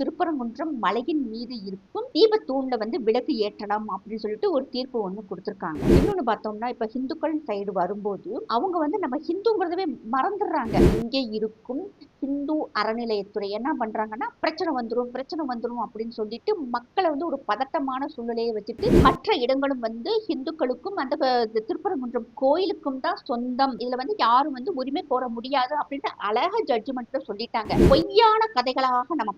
திருப்பரங்குன்றம் மலையின் மீது இருக்கும் தீபத்தூண்ல வந்து விளக்கு ஏற்றலாம் அப்படின்னு சொல்லிட்டு ஒரு தீர்ப்பு ஒண்ணு கொடுத்துருக்காங்க. இன்னொன்னு பார்த்தோம்னா இப்ப ஹிந்துக்கள் சைடு வரும்போது அவங்க வந்து நம்ம ஹிந்துங்கிறதவே மறந்துடுறாங்க. இங்கே இருக்கும் ஹிந்து அறநிலையத்துறை என்ன பண்றாங்கன்னா பிரச்சனை வந்துடும் பிரச்சனை வந்துடும் அப்படின்னு சொல்லிட்டு மக்களை வந்து ஒரு பதட்டமான சூழ்நிலையை வச்சுட்டு மற்ற இடங்களும் வந்து ஹிந்துக்களுக்கும் அந்த திருப்பரங்குன்றம் கோயிலுக்கும் தான் சொந்தம். இதுல வந்து யாரும் வந்து உரிமை கோர முடியாது அப்படின்ட்டு அழகா ஜட்ஜ்மெண்ட்ல சொல்லிட்டாங்க. பொய்யான கதைகளாக நம்ம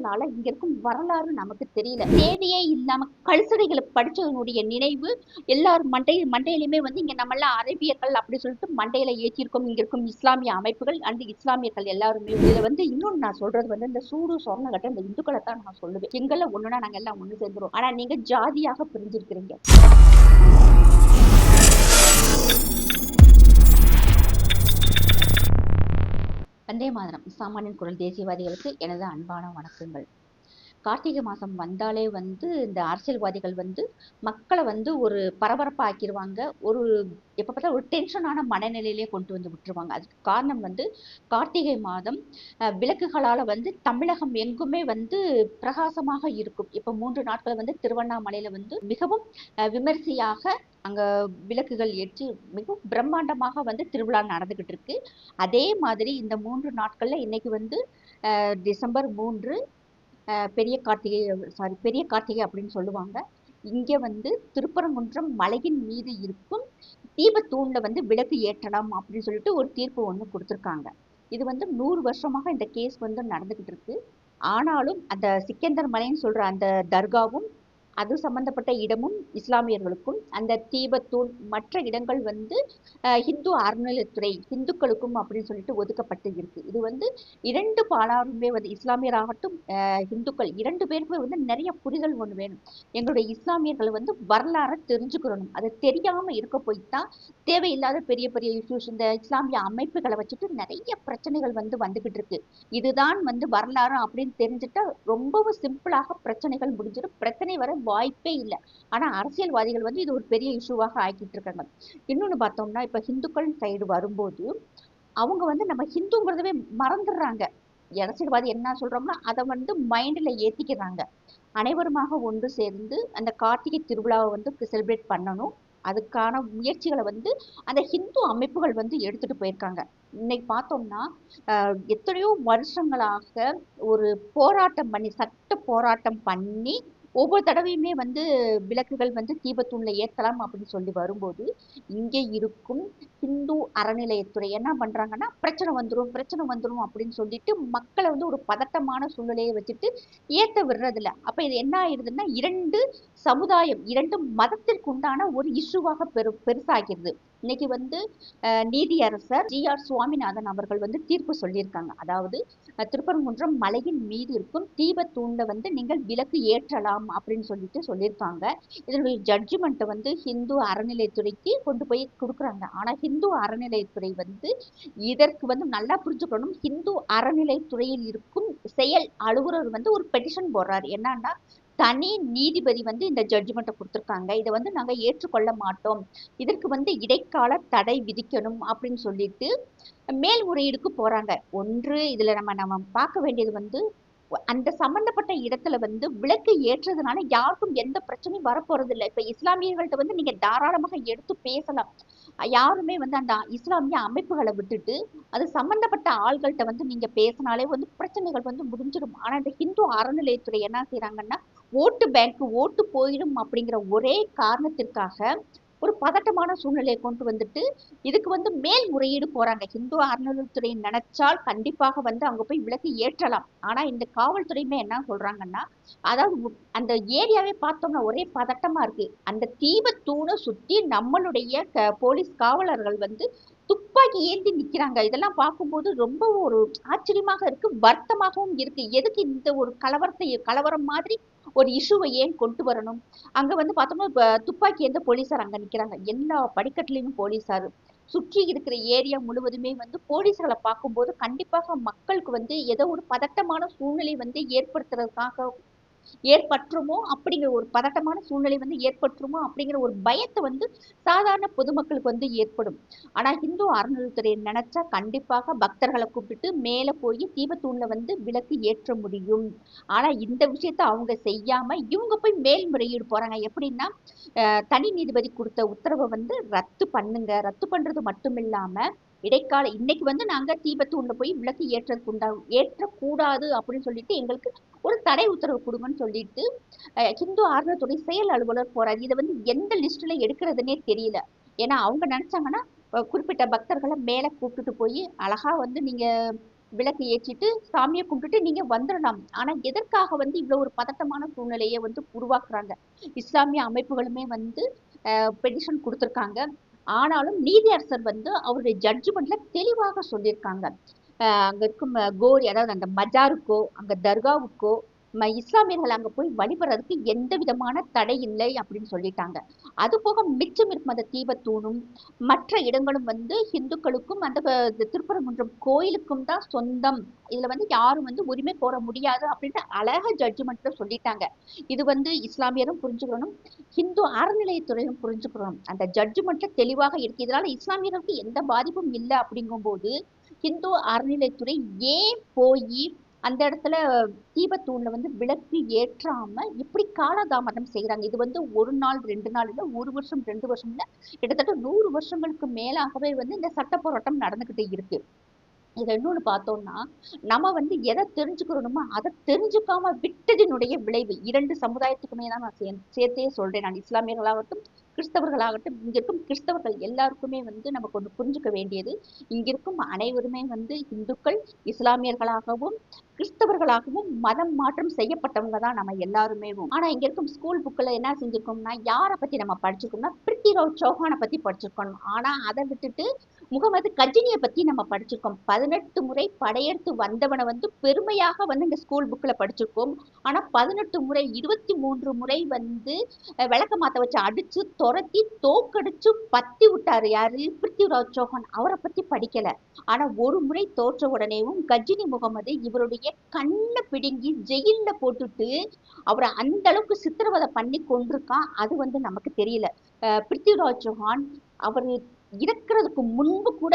படிச்சதுனால இங்க இருக்கும் வரலாறு நமக்கு தெரியல. தேவையே இல்லாம கழுசடைகளை படிச்சதனுடைய நினைவு எல்லார் மண்டை மண்டையிலுமே வந்து இங்க நம்ம எல்லாம் அரேபியர்கள் அப்படி சொல்லிட்டு மண்டையில ஏற்றிருக்கோம் இங்க இருக்கும் இஸ்லாமிய அமைப்புகள் அந்த இஸ்லாமியர்கள் எல்லாருமே இதுல வந்து இன்னொன்னு நான் சொல்றது வந்து இந்த சூடு சொர்ணகட்ட இந்த இந்துக்களை தான் நான் சொல்லுவேன். எங்கள ஒண்ணுனா நாங்க எல்லாம் ஒண்ணு சேர்ந்துரும் ஆனா நீங்க ஜாதியாக பிரிஞ்சிருக்கிறீங்க. வந்தே மாதரம் சாமானியன் குரல் தேசியவாதிகளுக்கு எனது அன்பான வணக்கங்கள். கார்த்திகை மாதம் வந்தாலே வந்து இந்த அரசியல்வாதிகள் வந்து மக்களை வந்து ஒரு பரபரப்பாக ஆக்கிடுவாங்க ஒரு எப்போ பார்த்தா ஒரு டென்ஷனான மனநிலையிலே கொண்டு வந்து விட்டுருவாங்க. அதுக்கு காரணம் வந்து கார்த்திகை மாதம் விளக்குகளால் வந்து தமிழகம் எங்குமே வந்து பிரகாசமாக இருக்கும். இப்போ மூன்று நாட்கள் வந்து திருவண்ணாமலையில் வந்து மிகவும் விமரிசையாக அங்க விளக்குகள் ஏற்றி மிகவும் பிரம்மாண்டமாக வந்து திருவிழா நடந்துகிட்டு இருக்கு. அதே மாதிரி இந்த மூன்று நாட்கள்ல இன்னைக்கு வந்து டிசம்பர் மூன்று பெரிய கார்த்திகை சாரி பெரிய கார்த்திகை அப்படின்னு சொல்லுவாங்க. இங்கே வந்து திருப்பரங்குன்றம் மலையின் மீது இருக்கும். தீபத்தூண்ல வந்து விளக்கு ஏற்றலாம் அப்படின்னு சொல்லிட்டு ஒரு தீர்ப்பு ஒன்று கொடுத்துருக்காங்க. இது வந்து நூறு வருஷமாக இந்த கேஸ் வந்து நடந்துகிட்டு இருக்கு. ஆனாலும் அந்த சிக்கந்தர் மலைன்னு சொல்ற அந்த தர்காவும் அது சம்பந்தப்பட்ட இடமும் இஸ்லாமியர்களுக்கும் அந்த தீபத்தூள் மற்ற இடங்கள் வந்து ஹிந்து அறநிலையத்துறை ஹிந்துக்களுக்கும் அப்படின்னு சொல்லிட்டு ஒதுக்கப்பட்டு இருக்கு. இது வந்து இரண்டு பாலாருமே வந்து இஸ்லாமியராகட்டும் அஹ், இந்துக்கள் இரண்டு பேருக்குமே வந்து நிறைய புரிதல் ஒன்று வேணும். எங்களுடைய இஸ்லாமியர்கள் வந்து வரலாறை தெரிஞ்சுக்கிறணும் அது தெரியாம இருக்க போய் தான் தேவையில்லாத பெரிய பெரிய இஷ்யூஸ் இந்த இஸ்லாமிய அமைப்புகளை வச்சுட்டு நிறைய பிரச்சனைகள் வந்து வந்துகிட்டு இருக்கு. இதுதான் வந்து வரலாறு அப்படின்னு தெரிஞ்சுட்டா ரொம்பவும் சிம்பிளாக பிரச்சனைகள் முடிஞ்சிடும். பிரச்சனை வர வாய்ப்பே இல்லை. ஆனா அரசியல்வாதிகள் வந்து இது ஒரு பெரிய இஷ்யூவாக ஆக்கிட்டு இருக்காங்க. இன்னொன்னு பார்த்தோம்னா இப்ப ஹிந்துக்கள் சைடு வரும்போது அவங்க வந்து நம்ம ஹிந்துங்கிறதவே மறந்துடுறாங்க. அரசியல்வாதி என்ன சொல்றோம்னா அதை வந்து மைண்ட்ல ஏத்திக்கிறாங்க. அனைவருமாக ஒன்று சேர்ந்து அந்த கார்த்திகை திருவிழாவை வந்து செலிப்ரேட் பண்ணணும். அதுக்கான முயற்சிகளை வந்து அந்த ஹிந்து அமைப்புகள் வந்து எடுத்துட்டு போயிருக்காங்க. இன்னைக்கு பார்த்தோம்னா எத்தனையோ வருஷங்களாக ஒரு போராட்டம் பண்ணி சட்ட போராட்டம் பண்ணி ஒவ்வொரு தடவையுமே வந்து விளக்குகள் வந்து தீபத்தூண்ல ஏற்றலாம் அப்படின்னு சொல்லி வரும்போது இங்கே இருக்கும் ஹிந்து அறநிலையத்துறை என்ன பண்றாங்கன்னா பிரச்சனை வந்துடும் பிரச்சனை வந்துடும் அப்படின்னு சொல்லிட்டு மக்களை வந்து ஒரு பதட்டமான சூழ்நிலையை வச்சுட்டு ஏத்த விடுறதில்ல. அப்ப இது என்ன ஆயிடுதுன்னா இரண்டு சமுதாயம் இரண்டு மதத்திற்கு உண்டான ஒரு இஷ்யூவாக பெரு பெருசாகிறது இன்னைக்கு வந்து நீதியரசர் ஜி ஆர் சுவாமிநாதன் அவர்கள் வந்து தீர்ப்பு சொல்லியிருக்காங்க. அதாவது திருப்பரங்குன்றம் மலையின் மீது இருக்கும் தீபத்தூண்ல வந்து நீங்கள் விலக்கு ஏற்றலாம் அப்படின்னு சொல்லிட்டு சொல்லியிருக்காங்க. இதனுடைய ஜட்ஜ்மெண்ட்டை வந்து ஹிந்து அறநிலையத்துறைக்கு கொண்டு போய் கொடுக்குறாங்க. ஆனா ஹிந்து அறநிலையத்துறை வந்து இதற்கு வந்து நல்லா புரிஞ்சுக்கணும். ஹிந்து அறநிலைத்துறையில் இருக்கும் செயல் அலுவலர் வந்து ஒரு பெட்டிஷன் போடுறாரு. என்னன்னா தனி நீதிபதி வந்து இந்த ஜட்ஜ்மெண்ட்டை கொடுத்துருக்காங்க. இதை வந்து நாங்கள் ஏற்றுக்கொள்ள மாட்டோம். இதற்கு வந்து இடைக்கால தடை விதிக்கணும் அப்படின்னு சொல்லிட்டு மேல்முறையீடுக்கு போகிறாங்க ஒன்று இதில் நம்ம நம்ம பார்க்க வேண்டியது வந்து அந்த சம்பந்தப்பட்ட இடத்துல வந்து விளக்கு ஏற்றதுனால யாருக்கும் எந்த பிரச்சனையும் வரப்போறது இல்லை இப்போ இஸ்லாமியர்கள்ட்ட வந்து நீங்க தாராளமாக எடுத்து பேசலாம். யாருமே வந்து அந்த இஸ்லாமிய அமைப்புகளை விட்டுட்டு அது சம்பந்தப்பட்ட ஆள்கள்ட்ட வந்து நீங்க பேசினாலே வந்து பிரச்சனைகள் வந்து முடிஞ்சிடும். ஆனா இந்த ஹிந்து அறநிலையத்துறை என்ன செய்கிறாங்கன்னா ஓட்டு பேங்க் ஓட்டு போயிடும் அப்படிங்கிற ஒரே காரணத்திற்காக ஒரு பதட்டமான சூழ்நிலையை கொண்டு வந்துட்டு இதுக்கு வந்து மேல்முறையீடு போறாங்க. ஹிந்து அறநிலையத்துறை நினைச்சால் கண்டிப்பாக வந்து அங்க போய் விளக்கு ஏற்றலாம். ஆனா இந்த காவல்துறையுமே என்ன சொல்றாங்கன்னா அதாவது அந்த ஏரியாவே பார்த்தோம்னா ஒரே பதட்டமா இருக்கு. அந்த தீபத்தூணை சுத்தி நம்மளுடைய போலீஸ் காவலர்கள் வந்து துப்பாக்கி ஏந்தி நிக்கிறாங்க. இதெல்லாம் பார்க்கும்போது ரொம்ப ஒரு ஆச்சரியமாக இருக்கு வருத்தமாகவும் இருக்கு. எதுக்கு இந்த ஒரு கலவரத்தை கலவரம் மாதிரி ஒரு இஷ்யூவை ஏன் கொண்டு வரணும்? அங்க வந்து பார்த்தோம்னா துப்பாக்கி எந்த போலீசார் அங்க நிக்கிறாங்க. எல்லா படிக்கட்டுலயும் போலீஸார். சுற்றி இருக்கிற ஏரியா முழுவதுமே வந்து போலீஸ்களை பார்க்கும்போது கண்டிப்பாக மக்களுக்கு வந்து ஏதோ ஒரு பதட்டமான சூழ்நிலை வந்து ஏற்படுத்துறதுக்காக ஏற்பற்றுமோ அப்படிங்கிற ஒரு பதட்டமான சூழ்நிலை வந்து ஏற்பற்றுமோ அப்படிங்கிற ஒரு பயத்தை வந்து சாதாரண பொதுமக்களுக்கு வந்து ஏற்படும். ஆனா இந்து அறநிலைத்துறை நினைச்சா கண்டிப்பாக பக்தர்களை கூப்பிட்டு மேல போய் தீபத்தூண்ல வந்து விளக்கு ஏற்ற முடியும். ஆனா இந்த விஷயத்த அவங்க செய்யாம இவங்க போய் மேல்முறையீடு போறாங்க. எப்படின்னா தனி நீதிபதி கொடுத்த உத்தரவை வந்து ரத்து பண்ணுங்க. ரத்து பண்றது மட்டும் இல்லாம இடைக்கால இன்னைக்கு வந்து நாங்க தீபத்தூண்ல போய் விளக்கு ஏற்றதுக்கு உண்டா ஏற்றக்கூடாது அப்படின்னு சொல்லிட்டு எங்களுக்கு ஒரு தடை உத்தரவு கொடுங்கன்னு சொல்லிட்டு அஹ், ஹிந்து ஆர்வத்துறை செயல் அலுவலர் போறாரு. இதை வந்து எந்த லிஸ்ட்ல எடுக்கிறதுனே தெரியல. ஏன்னா அவங்க நினைச்சாங்கன்னா குறிப்பிட்ட பக்தர்களை மேல கூப்பிட்டுட்டு போய் அழகா வந்து நீங்க விளக்கு ஏற்றிட்டு சாமியை கும்பிட்டுட்டு நீங்க வந்துடலாம் ஆனா எதற்காக வந்து இவ்வளவு ஒரு பதட்டமான சூழ்நிலையை வந்து உருவாக்குறாங்க? இஸ்லாமிய அமைப்புகளுமே வந்து பெட்டிஷன் கொடுத்திருக்காங்க. ஆனாலும் நீதியரசர் வந்து அவருடைய ஜட்ஜ்மெண்ட்ல தெளிவாக சொல்லியிருக்காங்க. அஹ் அங்க இருக்கும் கோரி அதாவது அந்த மஜாருக்கோ அங்க தர்காவுக்கோ இஸ்லாமியர்கள் அங்க போய் வழிபடுறதுக்கு எந்த விதமான தடை இல்லை அப்படின்னு சொல்லிட்டாங்க. அது போக மிச்சம் இருக்கும் அந்த தீபத்தூணும் மற்ற இடங்களும் வந்து இந்துக்களுக்கும் அந்த திருப்பரங்குன்றம் கோயிலுக்கும் தான் சொந்தம். இதுல வந்து யாரும் வந்து உரிமை கோர முடியாது அப்படின்னு அழகா ஜட்ஜ்மெண்ட்ல சொல்லிட்டாங்க. இது வந்து இஸ்லாமியரும் புரிஞ்சுக்கணும் ஹிந்து அறநிலையத்துறையும் புரிஞ்சுக்கணும். அந்த ஜட்ஜ்மெண்ட்ல தெளிவாக இருக்கு. இதனால இஸ்லாமியர்களுக்கு எந்த பாதிப்பும் இல்லை அப்படிங்கும்போது ஹிந்து அறநிலையத்துறை ஏன் போய் அந்த இடத்துல தீபத்தூண்ல வந்து விளக்கு ஏற்றாம இப்படி காலதாமதம் செய்யறாங்க இது வந்து ஒரு நாள் ரெண்டு நாள் இல்லை ஒரு வருஷம் ரெண்டு வருஷம் இல்லை கிட்டத்தட்ட நூறு வருஷங்களுக்கு மேலாகவே வந்து இந்த சட்ட போராட்டம் நடந்துகிட்டே இருக்கு. இதுல இன்னொன்னு பார்த்தோம்னா நம்ம வந்து எதை தெரிஞ்சுக்கிறோமோ அதை தெரிஞ்சுக்காம விட்டதினுடைய விளைவு. இரண்டு சமுதாயத்துக்குமே தான் நான் சே- சேர்த்தே சொல்றேன். நான் இஸ்லாமியர்களாகட்டும் கிறிஸ்தவர்களாகட்டும் இங்க இருக்கும் கிறிஸ்தவர்கள் எல்லாருக்குமே வந்து நமக்கு ஒன்று புரிஞ்சுக்க வேண்டியது இங்கிருக்கும் அனைவருமே வந்து இந்துக்கள் இஸ்லாமியர்களாகவும் கிறிஸ்தவர்களாகவும் மதம் மாற்றம் செய்யப்பட்டவங்க தான் நம்ம எல்லாருமே. ஆனா இங்க இருக்கும் ஸ்கூல் புக்ல என்ன செஞ்சுருக்கோம்னா யாரை பத்தி நம்ம படிச்சிருக்கோம்னா பிருத்திராவ் சௌஹானை பத்தி படிச்சிருக்கணும் ஆனா அதை விட்டுட்டு முகமது கஜினியை பத்தி நம்ம படிச்சிருக்கோம். பதினெட்டு முறை படையெடுத்து வந்தவனை வந்து பெருமையாக வந்து இந்த ஸ்கூல் புக்ல படிச்சிருக்கோம். ஆனா பதினெட்டு முறை இருபத்தி மூன்று முறை வந்து விளக்க மாத்த வச்சு அடிச்சு துரத்தி தோக்கடிச்சு பத்தி விட்டாரு யாரு? பிருத்திவிராஜ் சௌஹான். அவரை பத்தி படிக்கல. ஆனா ஒரு முறை தோற்ற உடனேவும் கஜினி முகமது இவருடைய கண்ணை பிடுங்கி ஜெயில போட்டுட்டு அவரை அந்த அளவுக்கு சித்திரவதை பண்ணி கொண்டிருக்கான். அது வந்து நமக்கு தெரியல. பிருத்திவிராஜ் சௌஹான் அவர் இறக்குறதுக்கு முன்பு கூட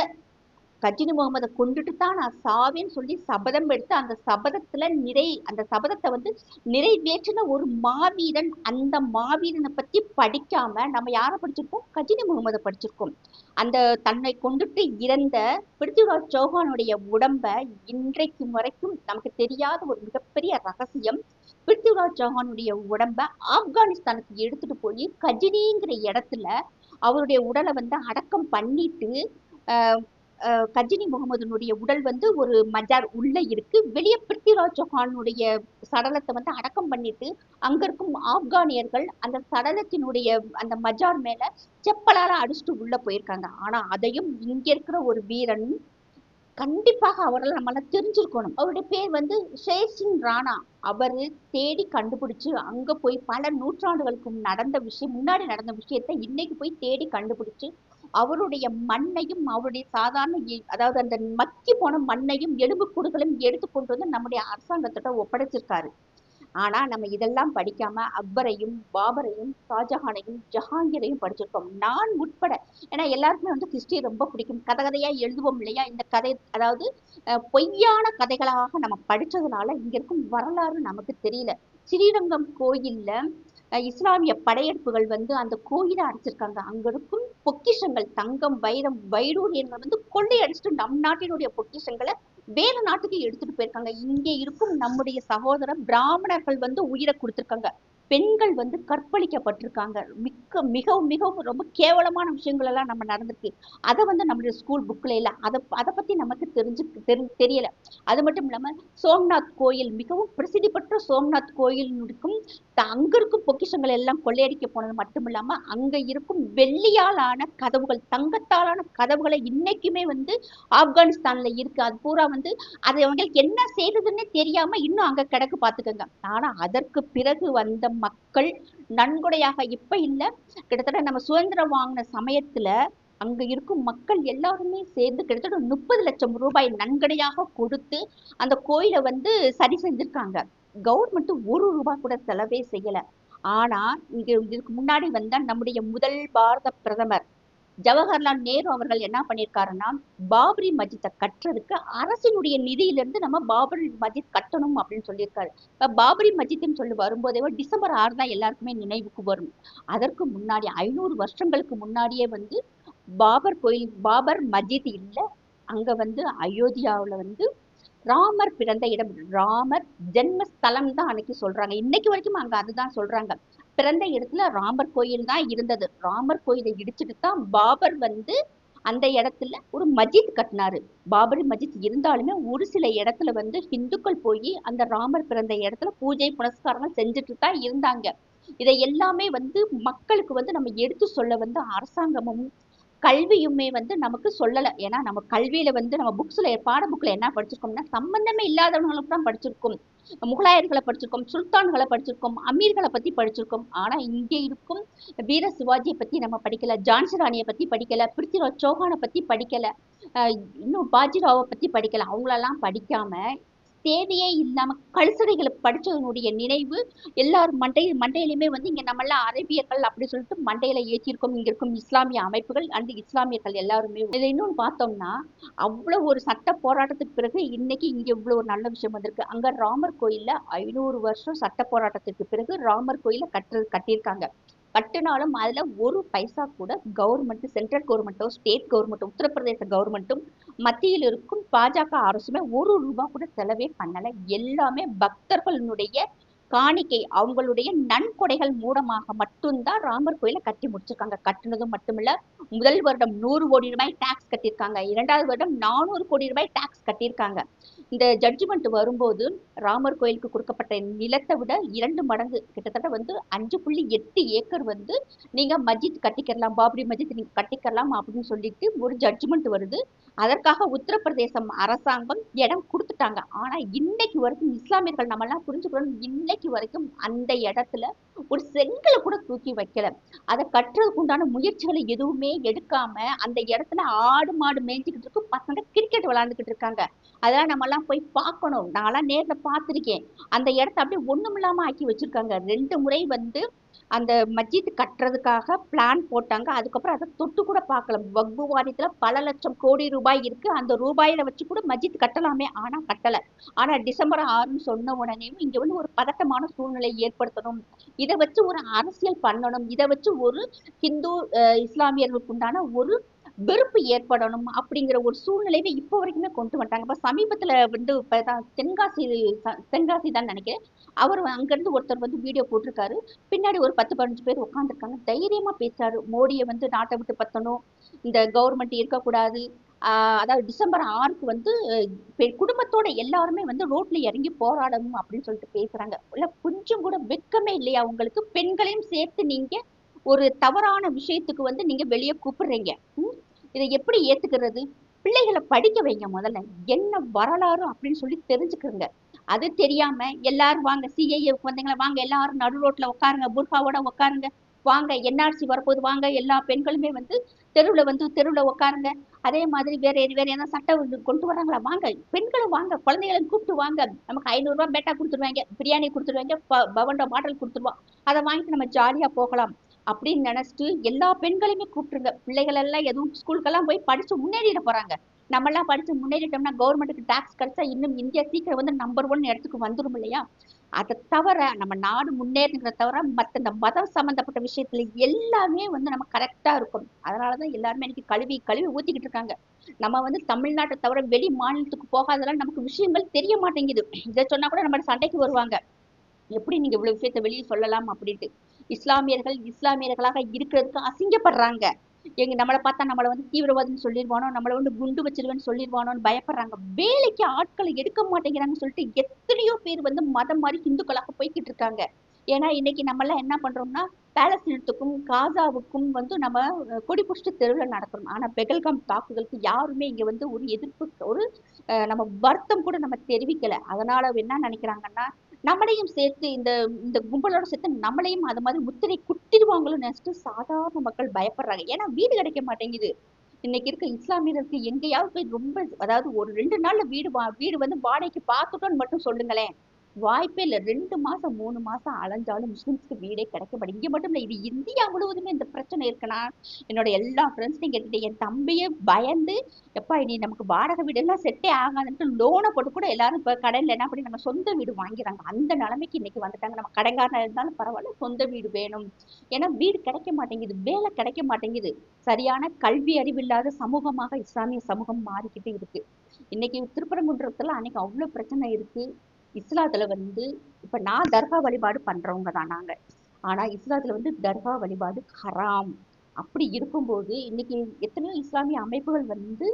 கஜினி முகமதை கொண்டுட்டு தான் நான் சாவேன்னு சொல்லி சபதம் எடுத்து அந்த சபதத்துல நிறை அந்த சபதத்தை வந்து நிறைவேற்றின ஒரு மாவீரன் அந்த மாவீரனை பத்தி படிக்காம நம்ம யாரை படிச்சிருக்கோம் கஜினி முகமதை படிச்சிருக்கோம். அந்த தன்னை கொண்டுட்டு இறந்த பிருத்திவிராஜ் சௌஹானுடைய உடம்ப இன்றைக்கு வரைக்கும் நமக்கு தெரியாத ஒரு மிகப்பெரிய ரகசியம் பிருத்திவிராஜ் சௌஹானுடைய உடம்ப ஆப்கானிஸ்தானுக்கு எடுத்துட்டு போய் கஜினிங்கிற இடத்துல அவருடைய உடலை வந்து அடக்கம் பண்ணிட்டு கஜினி முகமதுனுடைய உடல் வந்து ஒரு மஜார் உள்ளே இருக்கு. வெளியே பிருத்திராஜ் சௌஹானுடைய சடலத்தை வந்து அடக்கம் பண்ணிட்டு அங்க இருக்கும் ஆப்கானியர்கள் அந்த சடலத்தினுடைய அந்த மஜார் மேல செப்பலால அடிச்சுட்டு உள்ள போயிருக்காங்க. ஆனா அதையும் இங்க இருக்கிற ஒரு வீரன் கண்டிப்பாக அவரால் நம்மளால் தெரிஞ்சிருக்கணும். அவருடைய பேர் வந்து ஷேசிங் ராணா. அவரு தேடி கண்டுபிடிச்சு அங்க போய் பல நூற்றாண்டுகளுக்கு நடந்த விஷயம் முன்னாடி நடந்த விஷயத்தை இன்னைக்கு போய் தேடி கண்டுபிடிச்சு அவருடைய மண்ணையும் அவருடைய சாதாரண அதாவது அந்த மக்கி போன மண்ணையும் எலும்பு கூடுகளையும் எடுத்து கொண்டு வந்து நம்முடைய அரசாங்கத்திட்ட ஒப்படைச்சிருக்காரு. ஆனா நம்ம இதெல்லாம் படிக்காம அக்பரையும் பாபரையும் ஷாஜஹானையும் ஜஹாங்கீரையும் படிச்சிருக்கோம். நான் உட்பட ஏன்னா எல்லாருக்குமே வந்து ஹிஸ்டரி ரொம்ப பிடிக்கும். கதை கதையா எழுதுவோம் இல்லையா? இந்த கதை அதாவது பொய்யான கதைகளாக நம்ம படிச்சதுனால இங்க இருக்கும் வரலாறு நமக்கு தெரியல. ஸ்ரீரங்கம் கோயில்ல இஸ்லாமிய படையெடுப்புகள் வந்து அந்த கோயிலை அடிச்சிருக்காங்க. அங்க இருக்கும் பொக்கிஷங்கள் தங்கம் வைரம் வைடூரியங்கள் வந்து கொள்ளையடிச்சிட்டு நம் நாட்டினுடைய பொக்கிஷங்களை வேறு நாட்டுக்கு எடுத்துட்டு போயிருக்காங்க. இங்கே இருக்கும் நம்முடைய சகோதர பிராமணர்கள் வந்து உயிரை கொடுத்திருக்காங்க. பெண்கள் வந்து கற்பழிக்கப்பட்டிருக்காங்க. மிக்க மிகவும் மிகவும் ரொம்ப கேவலமான விஷயங்கள் எல்லாம் நம்ம நடந்திருக்கு. அதை வந்து நம்மளுடைய ஸ்கூல் புக்ல இல்லை. அதை அதை பத்தி நமக்கு தெரிஞ்சு தெரி தெரியல. அது மட்டும் இல்லாம சோம்நாத் கோயில் மிகவும் பிரசித்தி பெற்ற சோம்நாத் கோயில் அங்கே அங்க இருக்கும் பொக்கிஷங்கள் எல்லாம் கொள்ளையடிக்க போனது மட்டும் இல்லாம அங்க இருக்கும் வெள்ளியால் ஆன கதவுகள் தங்கத்தாலான கதவுகளை இன்னைக்குமே வந்து ஆப்கானிஸ்தான்ல இருக்கு. அது பூரா வந்து அது அவங்களுக்கு என்ன செய்யறதுன்னே தெரியாம இன்னும் அங்க கிடக்கு பாத்துக்கோங்க ஆனா அதற்கு பிறகு வந்த மக்கள் நன்கொடையாக இப்ப இல்ல. கிட்டத்தட்ட நம்ம சுதந்திரம் வாங்கின சமயத்துல அங்க இருக்கும் மக்கள் எல்லாருமே சேர்ந்து கிட்டத்தட்ட முப்பது லட்சம் ரூபாய் நன்கொடையாக கொடுத்து அந்த கோயிலை வந்து சரி செஞ்சிருக்காங்க. கவர்மெண்ட் ஒரு ரூபாய் கூட செலவே செய்யல. ஆனா இங்க இதுக்கு முன்னாடி வந்த நம்முடைய முதல் பாரத பிரதமர் ஜவஹர்லால் நேரு அவர்கள் என்ன பண்ணியிருக்காருன்னா பாபரி மஜித்தை கட்டுறதுக்கு அரசினுடைய நிதியிலிருந்து நம்ம பாபரி மஜித் கட்டணும் அப்படின்னு சொல்லியிருக்காரு. இப்போ பாபரி மஜித்னு சொல்லி வரும்போதே டிசம்பர் ஆறு தான் எல்லாருக்குமே நினைவுக்கு வரும். அதற்கு முன்னாடி ஐநூறு வருஷங்களுக்கு முன்னாடியே வந்து பாபர் கோயில் பாபர் மஜித் இல்லை அங்கே வந்து அயோத்தியாவில் வந்து ராமர் பிறந்த இடம் ராமர் ஜென்மஸ்தலம் தான் அன்னைக்கு சொல்றாங்க. இன்னைக்கு வரைக்கும் அங்க அதுதான் சொல்றாங்க. பிறந்த இடத்துல ராமர் கோயில் தான் இருந்தது. ராமர் கோயிலை இடிச்சிட்டு தான் பாபர் வந்து அந்த இடத்துல ஒரு மஜித் கட்டினாரு. பாபரி மஜித் இருந்தாலுமே ஒரு சில இடத்துல வந்து ஹிந்துக்கள் போய் அந்த ராமர் பிறந்த இடத்துல பூஜை புனஸ்காரங்கள் செஞ்சுட்டு தான் இருந்தாங்க. இதை எல்லாமே வந்து மக்களுக்கு வந்து நம்ம எடுத்து சொல்ல வந்து அரசாங்கமும் கல்வியுமே வந்து நமக்கு சொல்லலை. ஏன்னா நம்ம கல்வியில வந்து நம்ம புக்ஸ்ல பாட புக்ல என்ன படிச்சிருக்கோம்னா சம்பந்தமே இல்லாதவங்களுக்கு தான் படிச்சிருக்கோம். முகலாயர்களை படிச்சிருக்கோம் சுல்தான்களை படிச்சிருக்கோம் அமீர்களை பத்தி படிச்சிருக்கோம். ஆனா இங்கே இருக்கும் வீர சிவாஜியை பத்தி நம்ம படிக்கல ஜான்சி ராணியை பத்தி படிக்கல பிருத்திராஜ் சௌஹானை பத்தி படிக்கல அஹ் இன்னும் பாஜிராவை பத்தி படிக்கல. அவங்களெல்லாம் படிக்காம தேவையே இல்லாம கழுசடைகளை படிச்சதனுடைய நினைவு எல்லாரும் மண்டை மண்டையிலுமே வந்து இங்க நம்மளாம் அரேபியர்கள் அப்படி சொல்லிட்டு மண்டையில ஏற்றிருக்கோம் இங்க இருக்கும் இஸ்லாமிய அமைப்புகள் அண்ட் இஸ்லாமியர்கள் எல்லாருமே இதை இன்னொன்று பார்த்தோம்னா அவ்வளவு ஒரு சட்ட போராட்டத்துக்கு பிறகு இன்னைக்கு இங்க இவ்வளவு ஒரு நல்ல விஷயம் வந்திருக்கு. அங்க ராமர் கோயில்ல ஐநூறு வருஷம் சட்ட போராட்டத்துக்கு பிறகு ராமர் கோயில கட்டு கட்டியிருக்காங்க. கட்டினாலும் அதில் ஒரு பைசா கூட கவர்மெண்ட் சென்ட்ரல் கவர்மெண்ட்டோ ஸ்டேட் கவர்மெண்ட்டோ உத்தரப்பிரதேச கவர்மெண்ட்டும் மத்தியில் இருக்கும் பாஜக அரசுமே ஒரு ரூபாய் கூட செலவே பண்ணலை. எல்லாமே பக்தர்களுடைய காணிக்கை அவங்களுடைய நன்கொடைகள் மூலமாக மட்டும்தான் ராமர் கோயிலை கட்டி முடிச்சிருக்காங்க. கட்டினதும் மட்டுமில்ல முதல் வருடம் நூறு கோடி ரூபாய் டாக்ஸ் கட்டியிருக்காங்க. இரண்டாவது வருடம் நானூறு கோடி ரூபாய் டாக்ஸ் கட்டியிருக்காங்க. இந்த ஜட்ஜ்மெண்ட் வரும்போது ராமர் கோயிலுக்கு கொடுக்கப்பட்ட நிலத்தை விட இரண்டு மடங்கு கிட்டத்தட்ட வந்து அஞ்சு புள்ளி எட்டு ஏக்கர் வந்து நீங்க மஜித் கட்டிக்கலாம் பாபரி மஜித் நீங்க கட்டிக்கலாம் அப்படின்னு சொல்லிட்டு ஒரு ஜட்ஜ்மெண்ட் வருது. அதற்காக உத்தரப்பிரதேசம் அரசாங்கம் இடம் கொடுத்துட்டாங்க. ஆனா இன்னைக்கு வரைக்கும் இஸ்லாமியர்கள் நம்ம எல்லாம் புரிஞ்சுக்கணும் இன்னைக்கு வரைக்கும் அந்த இடத்துல ஒரு செங்கலை கூட தூக்கி வைக்கல. அதை கட்டுறதுக்கு உண்டான முயற்சிகளை எதுவுமே எடுக்காம அந்த இடத்துல ஆடு மாடு மேய்ஞ்சிக்கிட்டு இருக்கு பசங்க கிரிக்கெட் விளாண்டுக்கிட்டு இருக்காங்க. அதெல்லாம் நம்ம எல்லாம் போய் பார்க்கணும். நான்லாம் நேர்ல பார்த்துருக்கேன். அந்த இடத்த அப்படியே ஒண்ணுமில்லாம ஆக்கி வச்சிருக்காங்க. ரெண்டு முறை வந்து அந்த மஜித் கட்டுறதுக்காக பிளான் போட்டாங்க. அதுக்கப்புறம் அதை தொட்டு கூட பார்க்கல. வக்பு வாரியத்துல பல லட்சம் கோடி ரூபாய் இருக்கு. அந்த ரூபாயில வச்சு கூட மஜித் கட்டலாமே. ஆனா கட்டல. ஆனா டிசம்பர் ஆறுன்னு சொன்ன உடனேயும் இங்க வந்து ஒரு பதட்டமான சூழ்நிலை ஏற்படுத்தணும். இதை வச்சு ஒரு அரசியல் பண்ணணும். இதை வச்சு ஒரு ஹிந்து இஸ்லாமியர்களுக்கு உண்டான ஒரு வெறுப்பு ஏற்படணும் அப்படிங்கிற ஒரு சூழ்நிலையை இப்போ வரைக்குமே கொண்டு வந்துட்டாங்க. இப்போ சமீபத்துல வந்து இப்பதான் தென்காசி தென்காசி தான் நினைக்கிறேன். அவர் அங்கிருந்து ஒருத்தர் வந்து வீடியோ போட்டிருக்காரு. பின்னாடி ஒரு பத்து பதினஞ்சு பேர் உட்காந்துருக்காங்க தைரியமா பேசுறாரு. மோடியை வந்து நாட்டை விட்டு பத்தணும். இந்த கவர்மெண்ட் இருக்கக்கூடாது. ஆஹ் அதாவது டிசம்பர் ஆறுக்கு வந்து பெ- குடும்பத்தோட எல்லாருமே வந்து ரோட்ல இறங்கி போராடணும் அப்படின்னு சொல்லிட்டு பேசுறாங்க. இல்ல கொஞ்சம் கூட வெட்கமே இல்லையா உங்களுக்கு? பெண்களையும் சேர்த்து நீங்க ஒரு தவறான விஷயத்துக்கு வந்து நீங்க வெளியே கூப்பிடுறீங்க. இதை எப்படி ஏத்துக்கிறது? பிள்ளைகளை படிக்க வைங்க முதல்ல. என்ன வரலாறு அப்படின்னு சொல்லி தெரிஞ்சுக்கிறங்க அது தெரியாம எல்லாரும் வாங்க சிஐஏக்கு வந்தீங்களா வாங்க எல்லாரும் நடு ரோட்ல உட்காருங்க புர்காவோட உட்காருங்க. வாங்க என்ஆர்சி வரப்போது வாங்க எல்லா பெண்களுமே வந்து தெருவில் வந்து தெருவில் உட்காருங்க. அதே மாதிரி வேற வேற ஏதாவது சட்டம் வந்து கொண்டு வராங்களா? வாங்க பெண்களும் வாங்க குழந்தைகளை கூப்பிட்டு வாங்க. நமக்கு ஐநூறுரூவா பேட்டா கொடுத்துருவாங்க பிரியாணி கொடுத்துருவாங்க ப- பாட்டில் கொடுத்துருவோம் அதை வாங்கிட்டு நம்ம ஜாலியாக போகலாம். அப்படின்னு நினைச்சிட்டு எல்லா பெண்களையுமே கூப்பிட்டுருங்க. பிள்ளைகள் எல்லாம் எதுவும் ஸ்கூலுக்கெல்லாம் போய் படிச்சு முன்னேறிட போறாங்க. நம்ம எல்லாம் படிச்சு முன்னேறிட்டோம்னா கவர்மெண்ட்டுக்கு டாக்ஸ் கிடைச்சா இன்னும் இந்தியா சீக்கிரம் வந்து நம்பர் ஒன் இடத்துக்கு வந்துரும் இல்லையா? அதை தவிர நம்ம நாடு முன்னேறுங்கிறத தவிர மற்ற இந்த மதம் சம்மந்தப்பட்ட விஷயத்துல எல்லாமே வந்து நம்ம கரெக்டா இருக்கும் அதனாலதான் எல்லாருமே இன்னைக்கு கழுவி கழுவி ஊத்திக்கிட்டு இருக்காங்க. நம்ம வந்து தமிழ்நாட்டை தவிர வெளி மாநிலத்துக்கு போகாதனால நமக்கு விஷயங்கள் தெரிய மாட்டேங்குது. இதை சொன்னா கூட நம்ம சண்டைக்கு வருவாங்க. எப்படி நீங்க இவ்வளவு விஷயத்த வெளியே சொல்லலாம் அப்படின்ட்டு. இஸ்லாமியர்கள் இஸ்லாமியர்களாக இருக்கிறதுக்கு அசிங்கப்படுறாங்க. எங்க நம்மளை பார்த்தா நம்மளை வந்து தீவிரவாதின்னு சொல்லிடுவானோ நம்மளை வந்து குண்டு வச்சிருவேன்னு சொல்லிடுவானோன்னு பயப்படுறாங்க. வேலைக்கு ஆட்களை எடுக்க மாட்டேங்கிறாங்கன்னு சொல்லிட்டு எத்தனையோ பேர் வந்து மதம் மாதிரி ஹிந்துக்களாக போய்கிட்டு இருக்காங்க. ஏன்னா இன்னைக்கு நம்ம எல்லாம் என்ன பண்றோம்னா பாலஸ்தீனத்துக்கும் காசாவுக்கும் வந்து நம்ம கொடி புஷ்ட தெருவில் நடக்கிறோம். ஆனா பெகல்காம் தாக்குதலுக்கு யாருமே இங்க வந்து ஒரு எதிர்ப்பு ஒரு நம்ம வருத்தம் கூட நம்ம தெரிவிக்கல. அதனால என்ன நினைக்கிறாங்கன்னா நம்மளையும் சேர்த்து இந்த இந்த கும்பலோட சேர்த்து நம்மளையும் அது மாதிரி முத்திரை குத்திடுவாங்களோ நினைச்சிட்டு சாதாரண மக்கள் பயப்படுறாங்க. ஏன்னா வீடு கிடைக்க மாட்டேங்குது. இன்னைக்கு இருக்க இஸ்லாமியருக்கு எங்கேயாவது போய் ரொம்ப அதாவது ஒரு ரெண்டு நாள்ல வீடு வா- வீடு வந்து வாடகைக்கு பார்த்துட்டோன்னு மட்டும் சொல்லுங்களேன். வாய்ப்பே இல்லை. ரெண்டு மாசம் மூணு மாசம் அலைஞ்சாலும் முஸ்லிம்ஸ்க்கு வீடே கிடைக்க மாட்டேங்குது இங்க மட்டும் இல்லை இது இந்தியா முழுவதுமே இந்த பிரச்சனை இருக்குன்னா என்னோட எல்லா ஃப்ரெண்ட்ஸையும் கேட்டுட்டு என் தம்பியே பயந்து எப்பா இனி நமக்கு வாடகை வீடு எல்லாம் செட்டே ஆகாதுன்ட்டு லோனை போட்டு கூட எல்லாரும் இப்போ கடையில் என்ன பண்ணி நம்ம சொந்த வீடு வாங்கிறாங்க அந்த நிலைமைக்கு இன்னைக்கு வந்துட்டாங்க. நம்ம கடைக்காரனா இருந்தாலும் பரவாயில்ல சொந்த வீடு வேணும். ஏன்னா வீடு கிடைக்க மாட்டேங்குது வேலை கிடைக்க மாட்டேங்குது சரியான கல்வி அறிவில்லாத சமூகமாக இஸ்லாமிய சமூகம் மாறிக்கிட்டு இருக்கு. இன்னைக்கு திருப்பரங்குன்றத்துல அன்னைக்கு அவ்வளவு பிரச்சனை இருக்கு. இஸ்லாத்துல வந்து இப்ப நான் தர்கா வழிபாடு பண்றவங்க தான் நாங்க. ஆனா இஸ்லாத்துல வந்து தர்கா வழிபாடு ஹராம். அப்படி இருக்கும்போது இன்னைக்கு எத்தனையோ இஸ்லாமிய அமைப்புகள் வந்து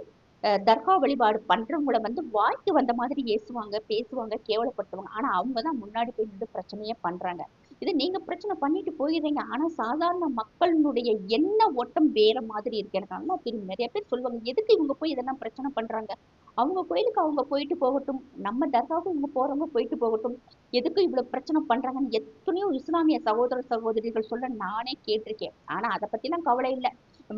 தர்கா வழிபாடு பண்றவங்கள வந்து வாய்க்கு வந்த மாதிரி ஏசுவாங்க பேசுவாங்க கேவலப்படுத்துவாங்க. ஆனா அவங்க தான் முன்னாடி போய் நின்று பிரச்சனையே பண்றாங்க. இது நீங்க பிரச்சனை பண்ணிட்டு போயிடுறீங்க. ஆனா சாதாரண மக்களினுடைய என்ன ஓட்டம் வேற மாதிரி இருக்கு. எனக்கு நல்லா தெரியும். நிறைய பேர் சொல்லுவாங்க எதுக்கு இவங்க போய் இதெல்லாம் பிரச்சனை பண்றாங்க? அவங்க கோயிலுக்கு அவங்க போயிட்டு போகட்டும். நம்ம தர்காவுக்கு இவங்க போறவங்க போயிட்டு போகட்டும். எதுக்கு இவ்வளவு பிரச்சனை பண்றாங்கன்னு எத்தனையோ இஸ்லாமிய சகோதர சகோதரிகள் சொல்ல நானே கேட்டிருக்கேன். ஆனா அதை பத்திலாம் கவலை இல்லை.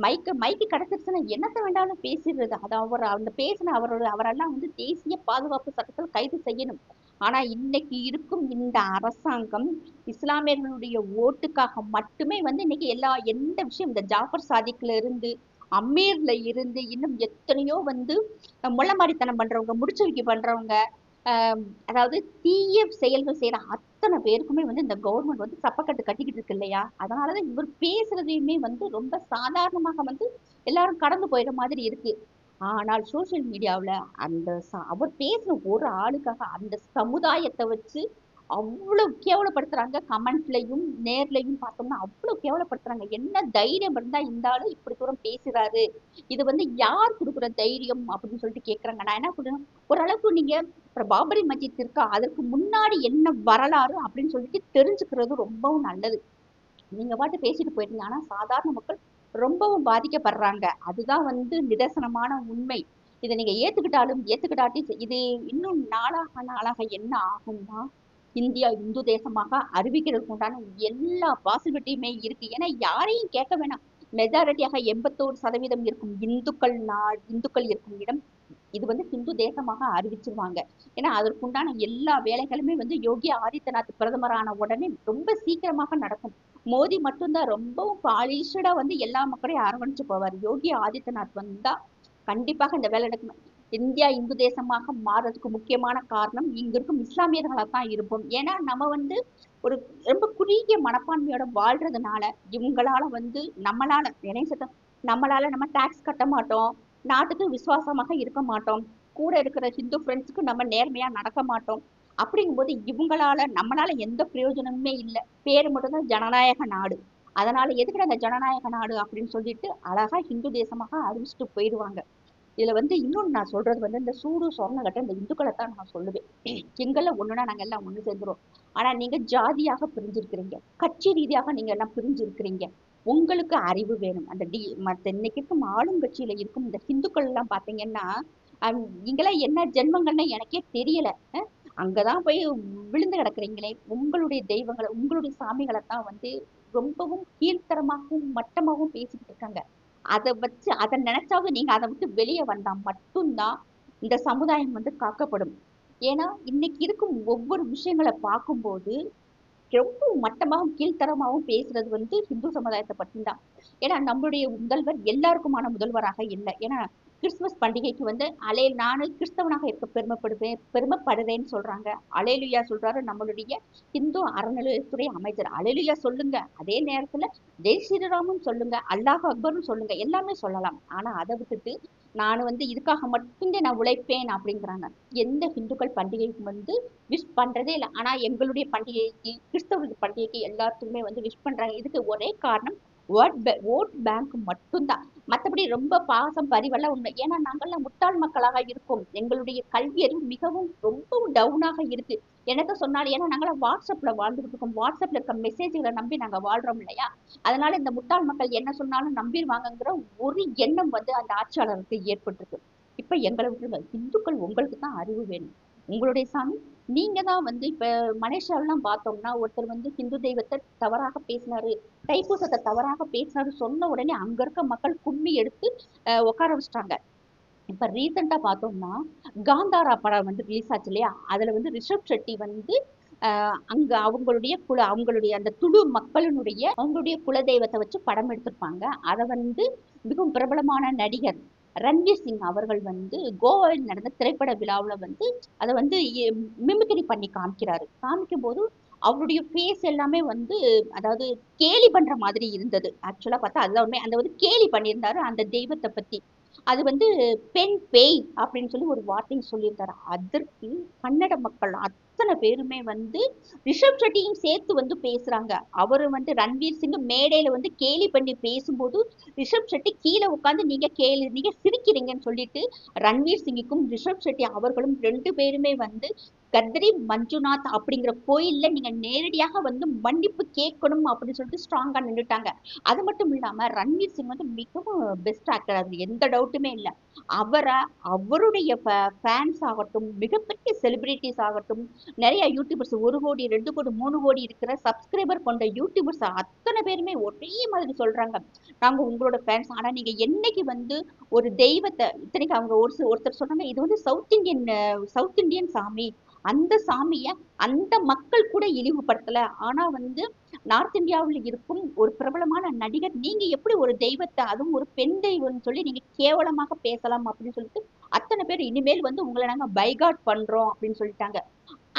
மைக்கு மைக்கு கிடைச்சிருச்சுன்னா என்னத்த வேண்டாலும் பேசிடுறது. அது அவர் அந்த பேசின அவரோட அவரெல்லாம் வந்து தேசிய பாதுகாப்பு சட்டத்தில் கைது செய்யணும். ஆனா இன்னைக்கு இருக்கும் இந்த அரசாங்கம் இஸ்லாமியர்களுடைய ஓட்டுக்காக மட்டுமே வந்து இன்னைக்கு எல்லா எந்த விஷயம் இந்த ஜாஃபர் சாதிக்ல இருந்து அமீர்ல இருந்து இன்னும் எத்தனையோ வந்து அஹ், முள்ளமாரித்தனம் பண்றவங்க முடிச்சவிக்கி பண்றவங்க அதாவது தீய செயல்கள் செய்யற அத்தனை பேருக்குமே வந்து இந்த கவர்மெண்ட் வந்து சப்பக்கட்டு கட்டிக்கிட்டு இருக்கு இல்லையா? அதனாலதான் இவர் பேசுறதையுமே வந்து ரொம்ப சாதாரணமாக வந்து எல்லாரும் கடந்து போயிடுற மாதிரி இருக்கு. ஆனால் சோஷியல் மீடியாவில் அந்த அவர் பேசின ஒரு ஆளுக்காக அந்த சமுதாயத்தை வச்சு அவ்வளவு கேவலப்படுத்துறாங்க கமெண்ட்லயும் நேர்லயும் பார்த்தோம்னா அவ்வளவு கேவலப்படுத்துறாங்க. என்ன தைரியம் இருந்தா இந்த இப்படி தூரம் பேசுறாரு? இது வந்து யார் கொடுக்குற தைரியம் அப்படின்னு சொல்லிட்டு கேக்குறாங்க. நான் என்ன சொல்றேன் ஓரளவுக்கு நீங்க அப்புறம் பாபரி மஜித் இருக்கா அதற்கு முன்னாடி என்ன வரலாறு அப்படின்னு சொல்லிட்டு தெரிஞ்சுக்கிறது ரொம்பவும் நல்லது. நீங்க பாட்டு பேசிட்டு போயிட்டீங்க. ஆனா சாதாரண மக்கள் ரொம்பவும் பாதிக்கப்படுறாங்க. அதுதான் வந்து நிதர்சனமான உண்மை. இதை நீங்க ஏத்துக்கிட்டாலும் ஏத்துக்கிட்டாட்டி இது இன்னும் நாளாக நாளாக என்ன ஆகும்னா இந்தியா இந்து தேசமாக அறிவிக்கிறதுக்கு உண்டான எல்லா பாசிபிலிட்டியுமே இருக்கு. ஏன்னா யாரையும் கேட்க வேணாம். மெஜாரிட்டியாக எண்பத்தோரு சதவீதம் இருக்கும் இந்துக்கள் நாடு இந்துக்கள் இருக்கும் இடம் இது வந்து ஹிந்து தேசமாக அறிவிச்சிருவாங்க. ஏன்னா அதற்குண்டான எல்லா வேலைகளுமே வந்து யோகி ஆதித்யநாத் பிரதமரான உடனே ரொம்ப சீக்கிரமாக நடக்கும். மோடி மட்டும்தான் ரொம்பவும் பாலிஷடா வந்து எல்லா மக்களையும் அரவணைச்சு போவார். யோகி ஆதித்யநாத் வந்தா கண்டிப்பாக இந்த வேலை நடக்கும். இந்தியா இந்து தேசமாக மாறதுக்கு முக்கியமான காரணம் இங்க இருக்கும் இஸ்லாமியர்களாக தான் இருப்போம். ஏன்னா நம்ம வந்து ஒரு ரொம்ப குறுகிய மனப்பான்மையோட வாழ்றதுனால இவங்களால வந்து நம்மளால இணைசத்தை நம்மளால நம்ம டாக்ஸ் கட்ட மாட்டோம். நாட்டுக்கு விசுவாசமாக இருக்க மாட்டோம். கூட இருக்கிற ஹிந்து ஃப்ரெண்ட்ஸுக்கு நம்ம நேர்மையா நடக்க மாட்டோம். அப்படிங்கும்போது இவங்களால நம்மளால எந்த பிரயோஜனமுமே இல்லை. பேர் மட்டும்தான் ஜனநாயக நாடு. அதனால எதுக்கு அந்த ஜனநாயக நாடு அப்படின்னு சொல்லிட்டு அழகா ஹிந்து தேசமாக அறிவிச்சுட்டு போயிடுவாங்க. இதுல வந்து இன்னொன்னு நான் சொல்றது வந்து இந்த சூடு சொர்ணகட்ட இந்த இந்துக்களை தான் நான் சொல்லுவேன். எங்கெல்லாம் ஒண்ணுனா நாங்க எல்லாம் ஒண்ணு சேர்ந்துரும் ஆனா நீங்க ஜாதியாக பிரிஞ்சிருக்கிறீங்க. கட்சி ரீதியாக நீங்க எல்லாம் பிரிஞ்சிருக்கிறீங்க. உங்களுக்கு அறிவு வேணும். அந்த டி மத்த இன்னைக்கு இருக்கும் ஆளுங்கட்சியில இருக்கும் இந்த ஹிந்துக்கள் எல்லாம் பாத்தீங்கன்னா அஹ் நீங்களாம் என்ன ஜென்மங்கள்னு எனக்கே தெரியல. அங்கதான் போய் விழுந்து கிடக்குறீங்களே. உங்களுடைய தெய்வங்களை உங்களுடைய சாமிகளை தான் வந்து ரொம்பவும் கீழ்த்தரமாகவும் மட்டமாகவும் பேசிக்கிட்டு இருக்காங்க. அதை வச்சு அதை நினைச்சாவது நீங்க அதை விட்டு வெளியே வந்தா மட்டும்தான் இந்த சமுதாயம் வந்து காக்கப்படும். ஏன்னா இன்னைக்கு இருக்கும் ஒவ்வொரு விஷயங்களை பார்க்கும்போது ரொம்ப மட்டமாகவும் கீழ்த்தரமாகவும் பேசுறது வந்து ஹிந்து சமுதாயத்தை பற்றி தான் ஏன்னா நம்மளுடைய முதல்வர் எல்லாருக்குமான முதல்வராக இல்லை. ஏன்னா கிறிஸ்துமஸ் பண்டிகைக்கு வந்து அலே நானும் கிறிஸ்தவனாக இருக்க பெருமைப்படுவேன் பெருமைப்படுறேன்னு சொல்றாங்க. அலேலுயா சொல்றாரு நம்மளுடைய இந்து அறநிலையத்துறை அமைச்சர். அலேலுயா சொல்லுங்க. அதே நேரத்துல ஜெய் ஸ்ரீராமும் சொல்லுங்க அல்லாஹ் அக்பரும் சொல்லுங்க எல்லாமே சொல்லலாம். ஆனா அதை விட்டுட்டு நான் வந்து இதுக்காக மட்டும்தான் நான் உழைப்பேன் அப்படிங்கிறாங்க. எந்த ஹிந்துக்கள் பண்டிகைக்கு வந்து விஷ் பண்றதே இல்லை. ஆனா எங்களுடைய பண்டிகைக்கு கிறிஸ்தவ பண்டிகைக்கு எல்லாத்துக்குமே வந்து விஷ் பண்றாங்க. இதுக்கு ஒரே காரணம் ஓட் ஓட் பேங்க் மட்டும்தான். மற்றபடி ரொம்ப பாசம் பரிவெல்லாம் உண்மை. ஏன்னா நாங்கள்லாம் முட்டாள் மக்களாக இருக்கோம். எங்களுடைய கல்வி அறிவு மிகவும் ரொம்பவும் டவுனாக இருக்கு. எனக்கு சொன்னால் ஏன்னா நாங்களாம் வாட்ஸ்அப்பில் வாழ்ந்துகிட்டு இருக்கோம். வாட்ஸ்அப்பில் இருக்க மெசேஜ்களை நம்பி நாங்கள் வாழ்கிறோம் இல்லையா? அதனால இந்த முட்டாள் மக்கள் என்ன சொன்னாலும் நம்பிடுவாங்கங்கிற ஒரு எண்ணம் வந்து அந்த ஆட்சியாளருக்கு ஏற்பட்டிருக்கு. இப்போ எங்களை விட்டுருங்க. இந்துக்கள் உங்களுக்கு தான் அறிவு வேணும். உங்களுடைய சாமி நீங்க தான் வந்து இப்ப மலேசியாவெல்லாம் பார்த்தோம்னா ஒருத்தர் வந்து ஹிந்து தெய்வத்தை தவறாக பேசினாரு தைப்பூசத்தை தவறாக பேசினாரு சொன்ன உடனே அங்க இருக்க மக்கள் கும்மி எடுத்து அஹ், உட்கார வச்சிட்டாங்க. இப்ப ரீசெண்டா பார்த்தோம்னா காந்தாரா படம் வந்து ரிலீஸ் ஆச்சு இல்லையா? அதுல வந்து ரிஷப் ஷெட்டி வந்து ஆஹ் அங்க அவங்களுடைய குல அவங்களுடைய அந்த துளு மக்களினுடைய அவங்களுடைய குல தெய்வத்தை வச்சு படம் எடுத்திருப்பாங்க. அதை வந்து மிகவும் பிரபலமான நடிகர் ரன்வீர் சிங் அவர்கள் வந்து கோவாவில் நடந்த திரைப்பட விழாவில் வந்து அதை வந்து மிமிக்ரி பண்ணி காமிக்கிறாரு. காமிக்கும் போது அவருடைய ஃபேஸ் எல்லாமே வந்து அதாவது கேலி பண்ற மாதிரி இருந்தது. ஆக்சுவலா பார்த்தா அதுதான் உண்மை அந்த வந்து கேலி பண்ணியிருந்தாரு அந்த தெய்வத்தை பத்தி. அது வந்து பெண் பேய் அப்படின்னு சொல்லி ஒரு வார்த்தையும் சொல்லியிருந்தாரு. அதற்கு கன்னட மக்கள் அத்தனை பேருமே வந்து ரிஷப் ஷெட்டியும் சேர்த்து வந்து பேசுறாங்க. அவரு வந்து ரன்வீர் சிங் மேடையில வந்து கேலி பண்ணி பேசும்போது ரிஷப் ஷெட்டி கீழே உட்காந்து நீங்க கேலி நீங்க சிரிக்கிறீங்கன்னு சொல்லிட்டு ரன்வீர் சிங்குக்கும் ரிஷப் ஷெட்டி அவர்களும் ரெண்டு பேருமே வந்து கத்ரி மஞ்சுநாத் அப்படிங்கிற கோயில்ல நீங்க நேரடியாக வந்து மன்னிப்பு கேட்கணும் அப்படின்னு சொல்லிட்டு ஸ்ட்ராங்கா நின்றுட்டாங்க அது மட்டும் இல்லாம ரன்வீர் சிங் வந்து மிகவும் பெஸ்ட் ஆக்டர் அது எந்த டவுட்டுமே இல்லை. அவரை அவருடைய ஃபேன்ஸ் ஆகட்டும் மிகப்பெரிய செலிபிரிட்டிஸ் ஆகட்டும் நிறைய யூடியூபர்ஸ் ஒரு கோடி ரெண்டு கோடி மூணு கோடி இருக்கிற சப்ஸ்கிரைபர் கொண்ட யூடியூபர்ஸ் அத்தனை பேருமே ஒரே மாதிரி சொல்றாங்க. நாங்க உங்களோட ஃபேன்ஸ் ஆனா நீங்க என்னைக்கு வந்து ஒரு தெய்வத்தை இத்தனைக்கு அவங்க ஒரு ஒருத்தர் சொன்னாங்க இது வந்து சவுத் இந்தியன் சவுத் இந்தியன் சாமி. அந்த சாமிய அந்த மக்கள் கூட இழிவுபடுத்தல. ஆனா வந்து நார்த் இந்தியாவில் இருக்கும் ஒரு பிரபலமான நடிகர் நீங்க எப்படி ஒரு தெய்வத்தை அதுவும் ஒரு பெண் தெய்வம்னு சொல்லி நீங்க கேவலமாக பேசலாம் அப்படின்னு சொல்லிட்டு அத்தனை பேர் இனிமேல் வந்து உங்களை நாங்க பைகாட் பண்றோம் அப்படின்னு சொல்லிட்டாங்க.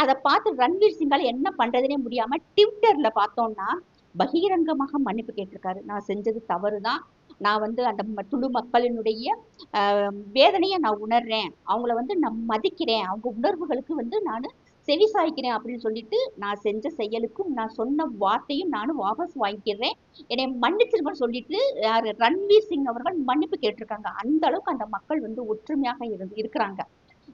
அதை பார்த்து ரன்வீர் சிங்கால என்ன பண்றதுனே முடியாம ட்விட்டர்ல பார்த்தோம்னா பகிரங்கமாக மன்னிப்பு கேட்டிருக்காரு. நான் செஞ்சது தவறுதான். நான் வந்து அந்த துளு மக்களினுடைய ஆஹ், வேதனையை நான் உணர்றேன். அவங்கள வந்து நான் மதிக்கிறேன். அவங்க உணர்வுகளுக்கு வந்து நான் செவி சாய்க்கிறேன் அப்படின்னு சொல்லிட்டு நான் செஞ்ச செயலுக்கும் நான் சொன்ன வார்த்தையும் நானும் வாபஸ் வாங்கிக்கிறேன். என்னை மன்னிச்சிருங்கன்னு சொல்லிட்டு யார் ரன்வீர் சிங் அவர்கள் மன்னிப்பு கேட்டிருக்காங்க. அந்த அளவுக்கு அந்த மக்கள் வந்து ஒற்றுமையாக இருந்து இருக்கிறாங்க.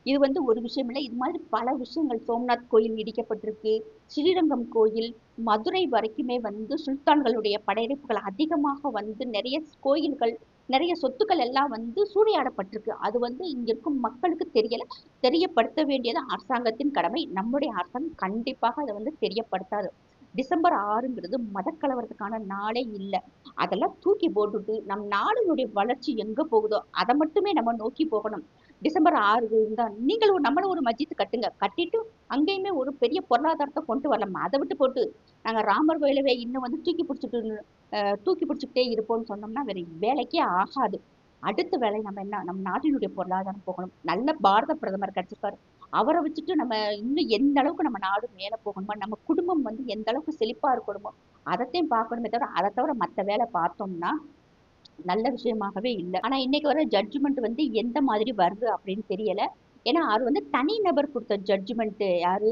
இது வந்து ஒரு விஷயம் இல்லை. இது மாதிரி பல விஷயங்கள் சோம்நாத் கோயில் இடிக்கப்பட்டிருக்கு. ஸ்ரீரங்கம் கோயில் மதுரை வரைக்குமே வந்து சுல்தான்களுடைய படையெடுப்புகள் அதிகமாக வந்து நிறைய கோயில்கள் நிறைய சொத்துக்கள் எல்லாம் வந்து சூறையாடப்பட்டிருக்கு. அது வந்து இங்க இருக்கும் மக்களுக்கு தெரியல. தெரியப்படுத்த வேண்டியது அரசாங்கத்தின் கடமை. நம்முடைய அரசாங்கம் கண்டிப்பாக அதை வந்து தெரியப்படுத்தாது. டிசம்பர் ஆறுங்கிறது மதக்கலவரத்துக்கான நாளே இல்லை. அதெல்லாம் தூக்கி போட்டுட்டு நம் நாடுகளுடைய வளர்ச்சி எங்கே போகுதோ அதை மட்டுமே நம்ம நோக்கி போகணும். டிசம்பர் ஆறு இருந்தால் நீங்களும் ஒரு- நம்மளும் ஒரு மஜித்து கட்டுங்க. கட்டிட்டு அங்கேயுமே ஒரு பெரிய பொருளாதாரத்தை கொண்டு வரலாம். அதை விட்டு போட்டு நாங்கள் ராமர் கோயிலவே இன்னும் வந்து தூக்கி பிடிச்சிட்டு தூக்கி பிடிச்சிக்கிட்டே இருப்போம்னு சொன்னோம்னா வேற வேலைக்கே ஆகாது. அடுத்த வேலை நம்ம என்ன? நம் நாட்டினுடைய பொருளாதாரம் போகணும். நல்ல பாரத பிரதமர் கிடைச்சிருக்காரு. அவரை வச்சுட்டு நம்ம இன்னும் எந்த அளவுக்கு நம்ம நாடு மேலே போகணுமோ நம்ம குடும்பம் வந்து எந்த அளவுக்கு செழிப்பாக இருக்கணுமோ அதைத்தையும் பார்க்கணுமே தவிர அதை தவிர மற்ற வேலை பார்த்தோம்னா நல்ல விஷயமாகவே இல்லை. ஆனால் இன்னைக்கு வர ஜட்ஜ்மெண்ட் வந்து எந்த மாதிரி வருது அப்படின்னு தெரியலை. ஏன்னா அவர் வந்து தனி நபர் கொடுத்த ஜட்ஜ்மெண்ட்டு யார்?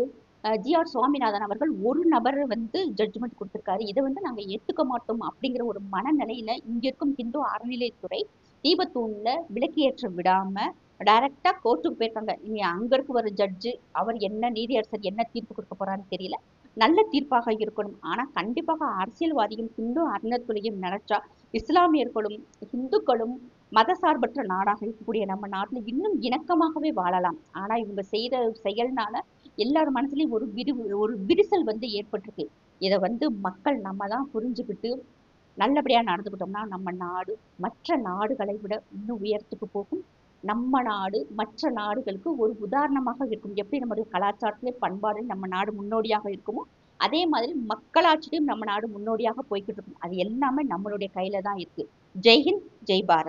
ஜி ஆர் சுவாமிநாதன் அவர்கள் ஒரு நபர் வந்து ஜட்ஜ்மெண்ட் கொடுத்துருக்காரு. இதை வந்து நாங்கள் ஏற்றுக்க மாட்டோம் அப்படிங்கிற ஒரு மனநிலையில இங்கே இருக்கும் இந்து அறநிலையத்துறை தீபத்தூணில் விளக்கேற்ற விடாமல் டைரக்டா கோர்ட்டுக்கு போயிருக்காங்க. இனி அங்க இருக்க ஒரு ஜட்ஜு அவர் என்ன நீதியரசர் என்ன தீர்ப்பு கொடுக்க போறான்னு தெரியல. நல்ல தீர்ப்பாக இருக்கணும். ஆனா கண்டிப்பாக அரசியல்வாதியும் இந்து அறநிலைத்துறையும் நினைச்சா இஸ்லாமியர்களும் இந்துக்களும் மதசார்பற்ற நாடாக இருக்கக்கூடிய நம்ம நாட்டில் இன்னும் இணக்கமாகவே வாழலாம். ஆனா இவங்க செய்த செயல்னால எல்லார் மனசுலயும் ஒரு விரி ஒரு விரிசல் வந்து ஏற்பட்டிருக்கு. இதை வந்து மக்கள் நம்ம தான் புரிஞ்சுக்கிட்டு நல்லபடியா நடந்துக்கிட்டோம்னா நம்ம நாடு மற்ற நாடுகளை விட இன்னும் உயரத்துக்கு போகும். நம்ம நாடு மற்ற நாடுகளுக்கு ஒரு உதாரணமாக இருக்கும். எப்படி நம்முடைய கலாச்சாரத்திலே பண்பாடு நம்ம நாடு முன்னோடியாக இருக்குமோ அதே மாதிரி மக்களாட்சியிலும் நம்ம நாடு முன்னோடியாக போய்கிட்டு இருக்கும். அது எல்லாமே நம்மளுடைய கையில தான் இருக்கு. ஜெய்ஹிந்த் ஜெய் பாரத்.